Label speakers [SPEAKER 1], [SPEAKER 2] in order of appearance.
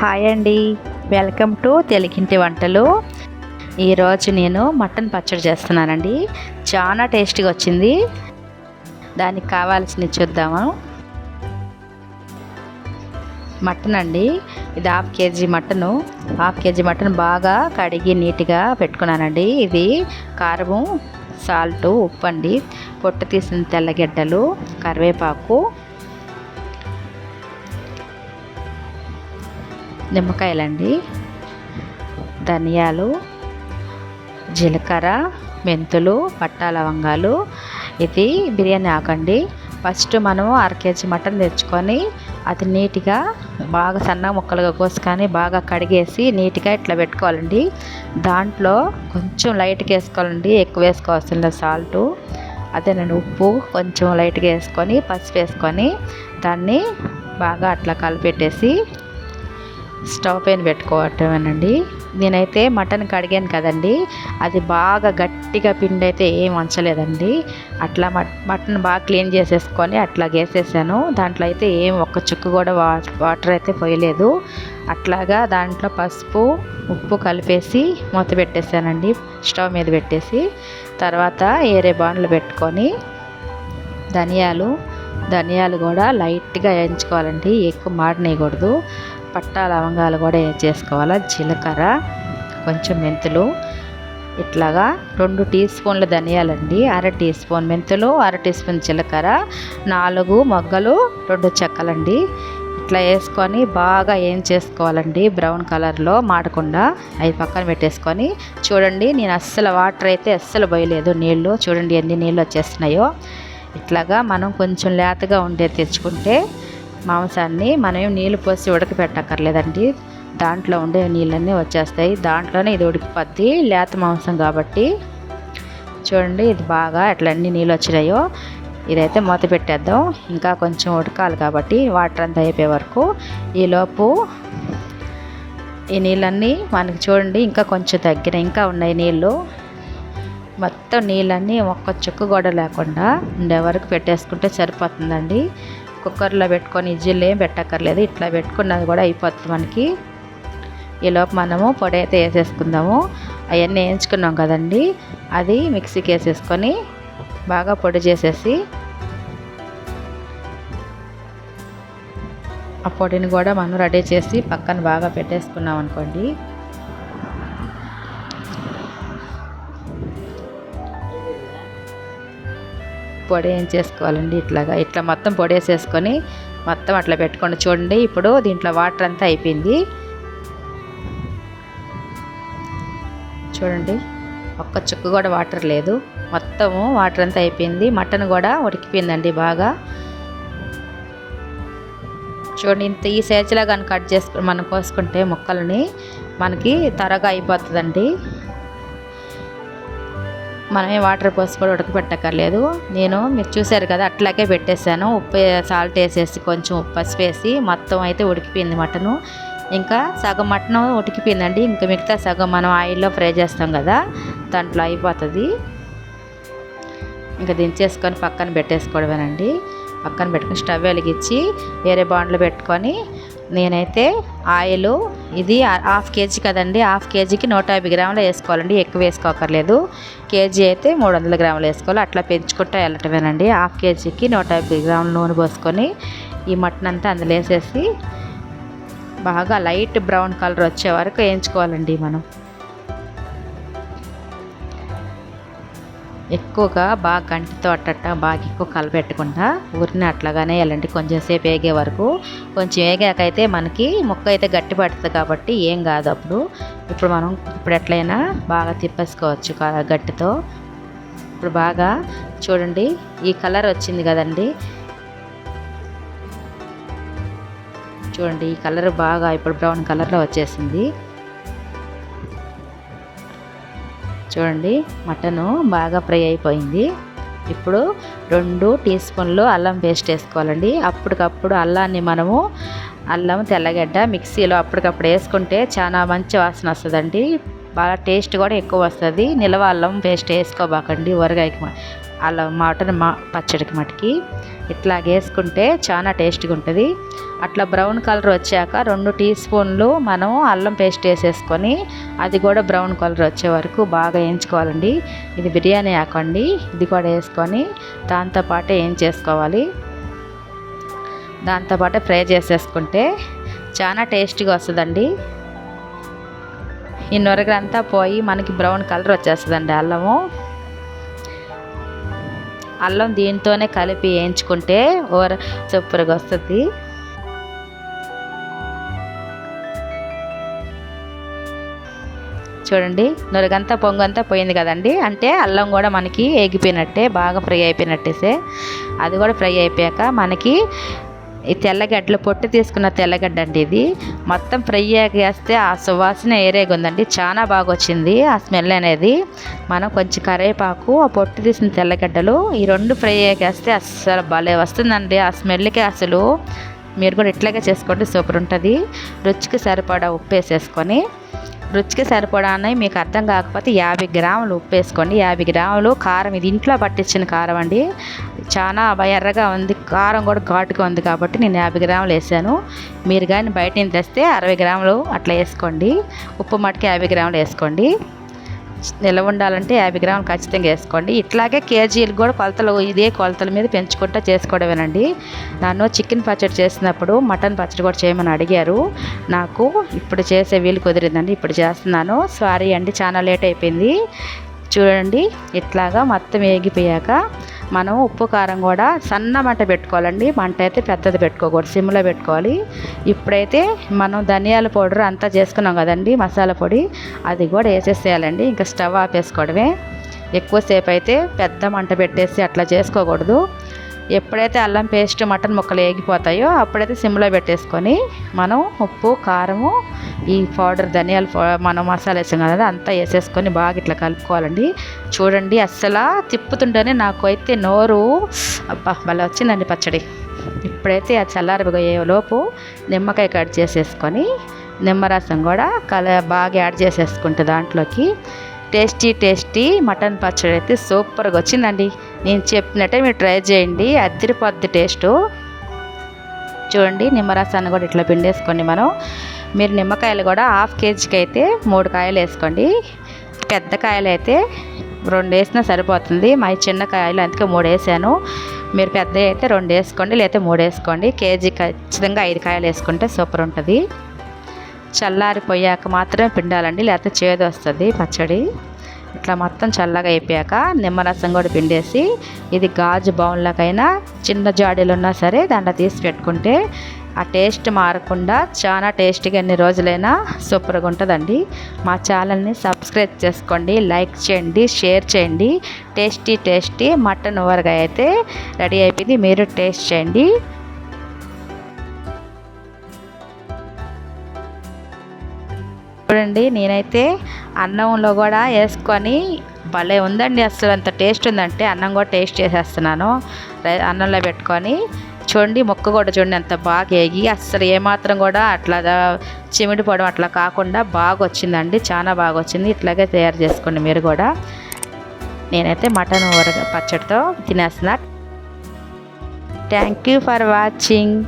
[SPEAKER 1] Hi అండి. Welcome to తెలుగింటి వంటలు. ఈరోజు నేను మటన్ పచ్చడి చేస్తున్నానండి. చాలా టేస్టీగా వచ్చింది. దానికి కావాల్సినవి చూద్దాము? మటన్ అండి. ఇది half KG mutton. Half KG mutton బాగా కడిగి నీట్గా పెట్టుకున్నానండి. ఇది కారము సాల్ట్ ఉప్పు అండి పొట్టు తీసిన తెల్లగడ్డలు కరివేపాకు నిమ్మకాయలండి ధనియాలు జీలకర్ర మెంతులు పట్టా లవంగాలు. ఇది బిర్యానీ ఆకండి. ఫస్ట్ మనము అర కేజీ మటన్ తెచ్చుకొని అది నీట్గా బాగా సన్న ముక్కలుగా కోసుకొని బాగా కడిగేసి నీట్గా ఇట్లా పెట్టుకోవాలండి. దాంట్లో కొంచెం లైట్గా వేసుకోవాలండి ఎక్కువ వేసుకోవాల్సిన లేదు సాల్టు. అదేనండి ఉప్పు కొంచెం లైట్గా వేసుకొని పసుపు వేసుకొని దాన్ని బాగా అట్లా కలిపెట్టేసి స్టవ్ పైన పెట్టుకోవటమేనండి. నేనైతే మటన్ కడిగాను కదండి. అది బాగా గట్టిగా పిండి అయితే ఏం వంచలేదండి. అట్లా మటన్ బాగా క్లీన్ చేసేసుకొని అట్లా వేసేసాను. దాంట్లో అయితే ఏం ఒక్క చుక్కు కూడా వా వాటర్ అయితే పోయలేదు. అట్లాగా దాంట్లో పసుపు ఉప్పు కలిపేసి మూత పెట్టేసానండి. స్టవ్ మీద పెట్టేసి తర్వాత ఏరే బాండ్లు పెట్టుకొని ధనియాలు ధనియాలు కూడా లైట్గా వేయించుకోవాలండి. ఎక్కువ మాడనేయకూడదు. పట్టా లవంగాలు కూడా వేసేసుకోవాలి జీలకర్ర కొంచెం మెంతులు. ఇట్లాగా రెండు టీ స్పూన్ల ధనియాలండి అర టీ స్పూన్ మెంతులు అర టీ స్పూన్ జీలకర్ర నాలుగు మొగ్గలు రెండు చెక్కలండి. ఇట్లా వేసుకొని బాగా ఏం చేసుకోవాలండి? బ్రౌన్ కలర్లో మాడకుండా అవి పక్కన పెట్టేసుకొని చూడండి నేను అస్సలు వాటర్ అయితే అస్సలు పోయలేదు. నీళ్ళు చూడండి ఎన్ని నీళ్ళు వచ్చేస్తున్నాయో. ఇట్లాగా మనం కొంచెం లేతగా ఉండే తెచ్చుకుంటే మాంసాన్ని మనం నీళ్ళు పోసి ఉడకపెట్టక్కర్లేదండి. దాంట్లో ఉండే నీళ్ళన్నీ వచ్చేస్తాయి. దాంట్లోనే ఇది ఉడికిపోద్ది. లేత మాంసం కాబట్టి. చూడండి ఇది బాగా అట్లన్నీ అన్ని నీళ్ళు వచ్చినాయో. ఇదైతే మూత పెట్టేద్దాం. ఇంకా కొంచెం ఉడకాలి కాబట్టి వాటర్ అంతా అయిపోయే వరకు. ఈలోపు ఈ నీళ్ళన్నీ మనకి చూడండి ఇంకా కొంచెం తగ్గిన ఇంకా ఉన్నాయి నీళ్ళు. మొత్తం నీళ్ళన్నీ ఒక్క చుక్క కూడా లేకుండా ఉండే వరకు పెట్టేసుకుంటే సరిపోతుందండి. కుక్కర్లో పెట్టుకొని ఇజ్జిల్లు ఏం పెట్టక్కర్లేదు. ఇట్లా పెట్టుకున్నది కూడా అయిపోతుంది మనకి. ఈలోపు మనము పొడి అయితే వేసేసుకుందాము. అవన్నీ వేయించుకున్నాం కదండి. అది మిక్సీకి వేసేసుకొని బాగా పొడి చేసేసి ఆ పొడిని కూడా మనం రెడీ చేసి పక్కన బాగా పెట్టేసుకున్నాం అనుకోండి. పొడి ఏం చేసుకోవాలండి? ఇట్లాగా. ఇట్లా మొత్తం పొడి వేసేసుకొని మొత్తం అట్లా పెట్టుకోండి. చూడండి ఇప్పుడు దీంట్లో వాటర్ అంతా అయిపోయింది. చూడండి ఒక్క చుక్క కూడా వాటర్ లేదు. మొత్తము వాటర్ అంతా అయిపోయింది. మటన్ కూడా ఉడికిపోయిందండి బాగా. చూడండి ఇంత ఈ సైజులా కానీ కట్ చేసుకుని మనం కోసుకుంటే ముక్కలని మనకి త్వరగా అయిపోతుందండి. మనమే వాటర్ పోసి కూడా ఉడకబెట్టక్కర్లేదు నేను మీరు చూసారు కదా అట్లాగే పెట్టేశాను. ఉప్పు సాల్ట్ వేసేసి కొంచెం ఉప్పు పసుపు వేసి మొత్తం అయితే ఉడికిపోయింది మటను. ఇంకా సగం మటన్ ఉడికిపోయిందండి. ఇంకా మిగతా సగం మనం ఆయిల్లో ఫ్రై చేస్తాం కదా దాంట్లో అయిపోతుంది. ఇంకా దించేసుకొని పక్కన పెట్టేసుకోవడమేనండి. పక్కన పెట్టుకుని స్టవ్ వెలిగించి వేరే బాండ్లు పెట్టుకొని నేనైతే ఆయిల్ ఇది హాఫ్ కేజీ కదండి హాఫ్ కేజీకి నూట యాభై గ్రాములు వేసుకోవాలండి ఎక్కువ వేసుకోకర్లేదు. కేజీ అయితే మూడు వందల గ్రాములు వేసుకోవాలి అట్లా పెంచుకుంటూ వెళ్ళటమేనండి. హాఫ్ కేజీకి నూట యాభై గ్రాముల నూనె పోసుకొని ఈ మటన్ అంతా అందులో వేసేసి బాగా లైట్ బ్రౌన్ కలర్ వచ్చే వరకు వేయించుకోవాలండి మనం. ఎక్కువగా బాగా గంటితో అట్టట్ట బాగా ఎక్కువ కలపెట్టకుండా ఊరిని అట్లాగానే వెళ్ళండి కొంచెంసేపు వేగే వరకు. కొంచెం వేగాకైతే మనకి ముక్క అయితే గట్టి పడుతుంది కాబట్టి ఏం కాదు అప్పుడు. ఇప్పుడు మనం ఇప్పుడు ఎట్లయినా బాగా తిప్పేసుకోవచ్చు గట్టితో. ఇప్పుడు బాగా చూడండి ఈ కలర్ వచ్చింది కదండి. చూడండి ఈ కలర్ బాగా ఇప్పుడు బ్రౌన్ కలర్లో వచ్చేసింది. చూడండి మటను బాగా ఫ్రై అయిపోయింది. ఇప్పుడు రెండు టీ స్పూన్లు అల్లం పేస్ట్ వేసుకోవాలండి. అప్పటికప్పుడు అల్లాన్ని మనము అల్లం తెల్లగడ్డ మిక్సీలో అప్పటికప్పుడు వేసుకుంటే చాలా మంచి వాసన వస్తుందండి. బాగా టేస్ట్ కూడా ఎక్కువ వస్తుంది. నిలవ అల్లం పేస్ట్ వేసుకోబాకండి ఊరగాయకి అలా మటన్ మా పచ్చడికి మటుకి ఇట్లా వేసుకుంటే చాలా టేస్ట్గా ఉంటుంది. అట్లా బ్రౌన్ కలర్ వచ్చాక రెండు టీ స్పూన్లు మనం అల్లం పేస్ట్ వేసేసుకొని అది కూడా బ్రౌన్ కలర్ వచ్చే వరకు బాగా వేయించుకోవాలండి. ఇది బిర్యానీ ఆకండి. ఇది కూడా వేసుకొని దాంతోపాటు ఏం చేసుకోవాలి? దాంతోపాటు ఫ్రై చేసేసుకుంటే చాలా టేస్టీగా వస్తుందండి. ఈ నొరగంతా పోయి మనకి బ్రౌన్ కలర్ వచ్చేస్తుందండి అల్లము. అల్లం దీంతోనే కలిపి వేయించుకుంటే ఓర సూపర్గా వస్తుంది. చూడండి నొరగంతా పొంగంతా పోయింది కదండి. అంటే అల్లం కూడా మనకి ఎగిపోయినట్టే బాగా ఫ్రై అయిపోయినట్టేసే. అది కూడా ఫ్రై అయిపోయాక మనకి ఈ తెల్లగడ్డలు పొట్టు తీసుకున్న తెల్లగడ్డ అండి ఇది. మొత్తం ఫ్రై వేస్తే ఆ సువాసన ఏరేగా ఉందండి చాలా బాగా వచ్చింది ఆ స్మెల్ అనేది. మనం కొంచెం కరివేపాకు ఆ పొట్టు తీసిన తెల్లగడ్డలు ఈ రెండు ఫ్రై వేస్తే అస్సలు భలే వస్తుందండి ఆ స్మెల్కి అసలు. మీరు కూడా ఇట్లాగే చేసుకోండి సూపర్ ఉంటుంది. రుచికి సరిపడా ఉప్పు వేసేసుకొని రుచికి సరిపడా అని మీకు అర్థం కాకపోతే యాభై గ్రాములు ఉప్పు వేసుకోండి. యాభై గ్రాములు కారం ఇది ఇంట్లో పట్టించిన కారం అండి. చాలా ఎర్రగా ఉంది కారం కూడా ఘాటుగా ఉంది కాబట్టి నేను యాభై గ్రాములు వేసాను. మీరు కానీ బయట నుంచి తెస్తే అరవై గ్రాములు అట్లా వేసుకోండి. ఉప్పు మట్టుకి యాభై గ్రాములు వేసుకోండి. నిల్వ ఉండాలంటే యాభై గ్రాములు ఖచ్చితంగా వేసుకోండి. ఇట్లాగే కేజీలు కూడా కొలతలు ఇదే కొలతల మీద పెంచుకుంటా చేసుకోవడమేనండి. నన్ను చికెన్ పచ్చడి చేసినప్పుడు మటన్ పచ్చడి కూడా చేయమని అడిగారు. నాకు ఇప్పుడు చేసే వీలు కుదిరిందండి ఇప్పుడు చేస్తున్నాను. సారీ అండి చాలా లేట్ అయిపోయింది. చూడండి ఇట్లాగా మొత్తం వేగిపోయాక మనం ఉప్పు కారం కూడా సన్న మంట పెట్టుకోవాలండి. మంట అయితే పెద్దది పెట్టుకోకూడదు. సిమ్లో పెట్టుకోవాలి. ఇప్పుడైతే మనం ధనియాల పౌడర్ అంతా చేసుకున్నాం కదండి మసాలా పొడి. అది కూడా వేసేసేయాలండి. ఇంకా స్టవ్ ఆపేసుకోవడమే. ఎక్కువసేపు అయితే పెద్ద మంట పెట్టేసి అట్లా చేసుకోకూడదు. ఎప్పుడైతే అల్లం పేస్ట్ మటన్ ముక్కలు వేగిపోతాయో అప్పుడైతే సిమ్లో పెట్టేసుకొని మనం ఉప్పు కారము ఈ పౌడర్ ధనియాలు మనం మసాలా వేసాం కదా అంతా వేసేసుకొని బాగా ఇట్లా కలుపుకోవాలండి. చూడండి అస్సలు తిప్పుతుంటేనే నాకు అయితే నోరు అబ్బా మళ్ళీ వచ్చిందండి పచ్చడి. ఇప్పుడైతే ఆ చల్లారిపోయే లోపు నిమ్మకాయ కట్ చేసేసుకొని నిమ్మరసం కూడా కల బాగా యాడ్ చేసేసుకుంటే దాంట్లోకి. టేస్టీ టేస్టీ మటన్ పచ్చడి అయితే సూపర్గా వచ్చిందండి. నేను చెప్పినట్టే మీరు ట్రై చేయండి. అద్దరిపోద్ది టేస్టు. చూడండి నిమ్మరసాన్ని కూడా ఇట్లా పిండేసుకోండి మనం. మీరు నిమ్మకాయలు కూడా హాఫ్ కేజీకి అయితే మూడు కాయలు వేసుకోండి. పెద్ద కాయలు అయితే రెండు వేసినా సరిపోతుంది. మా చిన్న కాయలు అందుకే మూడు వేసాను. మీరు పెద్ద అయితే రెండు వేసుకోండి లేకపోతే మూడు వేసుకోండి. కేజీ ఖచ్చితంగా ఐదు కాయలు వేసుకుంటే సూపర్ ఉంటుంది. చల్లారిపోయాక మాత్రమే పిండాలండి లేకపోతే చేదు వస్తుంది పచ్చడి. ఇట్లా మొత్తం చల్లగా అయిపోయాక నిమ్మరసం కూడా పిండేసి ఇది గాజు బౌన్లకైనా చిన్న జాడీలు ఉన్నా సరే దాంట్లో తీసి పెట్టుకుంటే ఆ టేస్ట్ మారకుండా చాలా టేస్టీగా ఎన్ని రోజులైనా సూపర్గా ఉంటుందండి. మా ఛానల్ని సబ్స్క్రైబ్ చేసుకోండి లైక్ చేయండి షేర్ చేయండి. టేస్టీ టేస్టీ మటన్ ఊరగాయ అయితే రెడీ అయిపోయింది. మీరు టేస్ట్ చేయండి. చూడండి నేనైతే అన్నంలో కూడా వేసుకొని భలే ఉందండి అసలు అంత టేస్ట్ ఉందంటే అన్నం కూడా టేస్ట్ చేసేస్తున్నాను. అన్నంలో పెట్టుకొని చూడండి మొక్క కూడా చూడండి అంత బాగా వేగి అస్సలు ఏమాత్రం కూడా అట్లా చిమిడిపోవడం అట్లా కాకుండా బాగా వచ్చిందండి చాలా బాగా వచ్చింది. ఇట్లాగే తయారు చేసుకోండి మీరు కూడా. నేనైతే మటన్ ఊరగా పచ్చడితో తినేస్తున్నా. Thank you for watching